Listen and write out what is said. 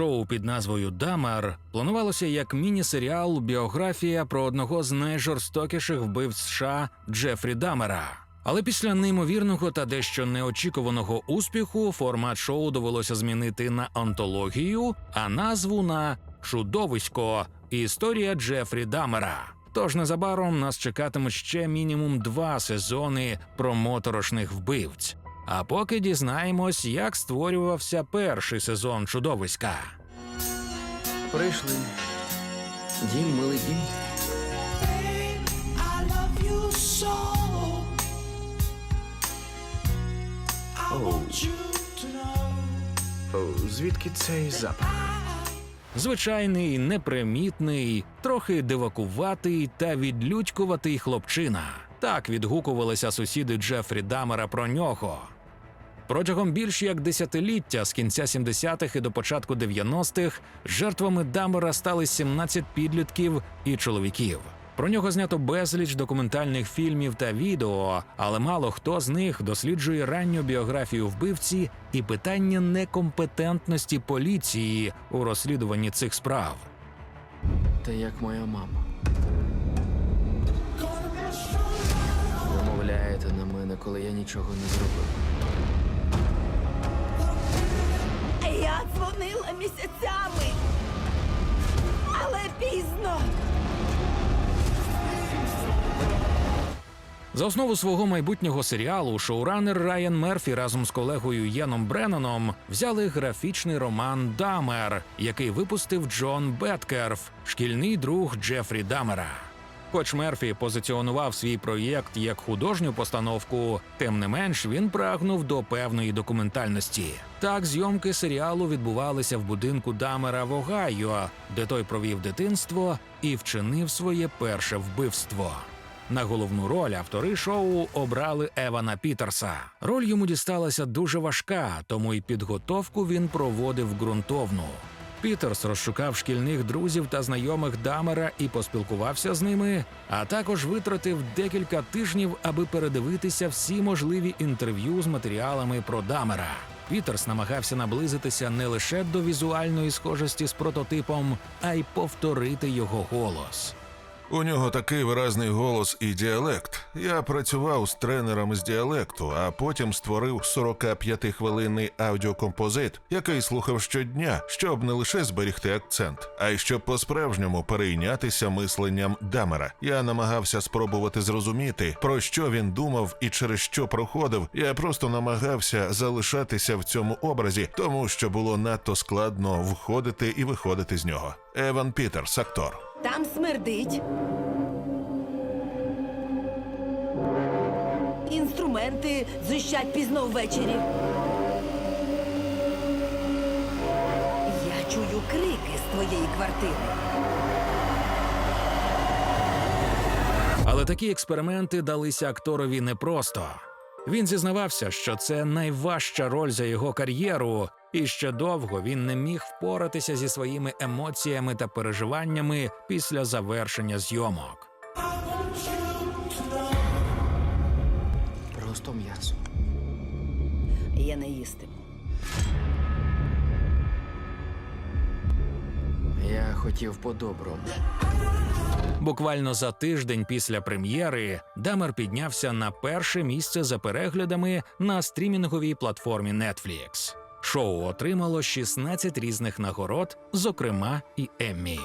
Шоу під назвою Дамер планувалося як міні-серіал біографія про одного з найжорстокіших вбивць США Джефрі Дамера. Але після неймовірного та дещо неочікуваного успіху формат шоу довелося змінити на антологію, а назву на чудовисько історія Джефрі Дамера. Тож незабаром нас чекатимуть ще мінімум два сезони про моторошних вбивць. А поки дізнаємось, як створювався перший сезон чудовиська. Прийшли. Дім, милий дім. Звідки цей запах? Звичайний, непримітний, трохи дивакуватий та відлюдькуватий хлопчина. Так відгукувалися сусіди Джефрі Дамера про нього. Протягом більш як десятиліття з кінця 70-х і до початку 90-х жертвами Дамера стали 17 підлітків і чоловіків. Про нього знято безліч документальних фільмів та відео, але мало хто з них досліджує ранню біографію вбивці і питання некомпетентності поліції у розслідуванні цих справ. Та як моя мама. Замовляєте на мене, коли я нічого не зробив. Дзвонила місяцями, але пізно. За основу свого майбутнього серіалу шоуранер Райан Мерфі разом з колегою Єном Бренноном взяли графічний роман Дамер, який випустив Джон Беткерф, шкільний друг Джефрі Дамера. Хоч Мерфі позиціонував свій проєкт як художню постановку, тим не менш він прагнув до певної документальності. Так, зйомки серіалу відбувалися в будинку Дамера в Огайо, де той провів дитинство і вчинив своє перше вбивство. На головну роль автори шоу обрали Евана Пітерса. Роль йому дісталася дуже важка, тому й підготовку він проводив ґрунтовну. Пітерс розшукав шкільних друзів та знайомих Дамера і поспілкувався з ними, а також витратив декілька тижнів, аби передивитися всі можливі інтерв'ю з матеріалами про Дамера. Пітерс намагався наблизитися не лише до візуальної схожості з прототипом, а й повторити його голос. У нього такий виразний голос і діалект. Я працював з тренером з діалекту, а потім створив 45-хвилинний аудіокомпозит, який слухав щодня, щоб не лише зберігти акцент, а й щоб по-справжньому перейнятися мисленням Дамера. Я намагався спробувати зрозуміти, про що він думав і через що проходив. Я просто намагався залишатися в цьому образі, тому що було надто складно входити і виходити з нього. Еван Пітерс, актор. Там смердить. Інструменти зищать пізно ввечері. Я чую крики з твоєї квартири. Але такі експерименти далися акторові непросто. Він зізнавався, що це найважча роль за його кар'єру, і ще довго він не міг впоратися зі своїми емоціями та переживаннями після завершення зйомок. Просто м'ясо. Я не їстиму. Я хотів по-доброму. Буквально за тиждень після прем'єри Дамер піднявся на перше місце за переглядами на стрімінговій платформі Netflix. Шоу отримало 16 різних нагород, зокрема і Еммі.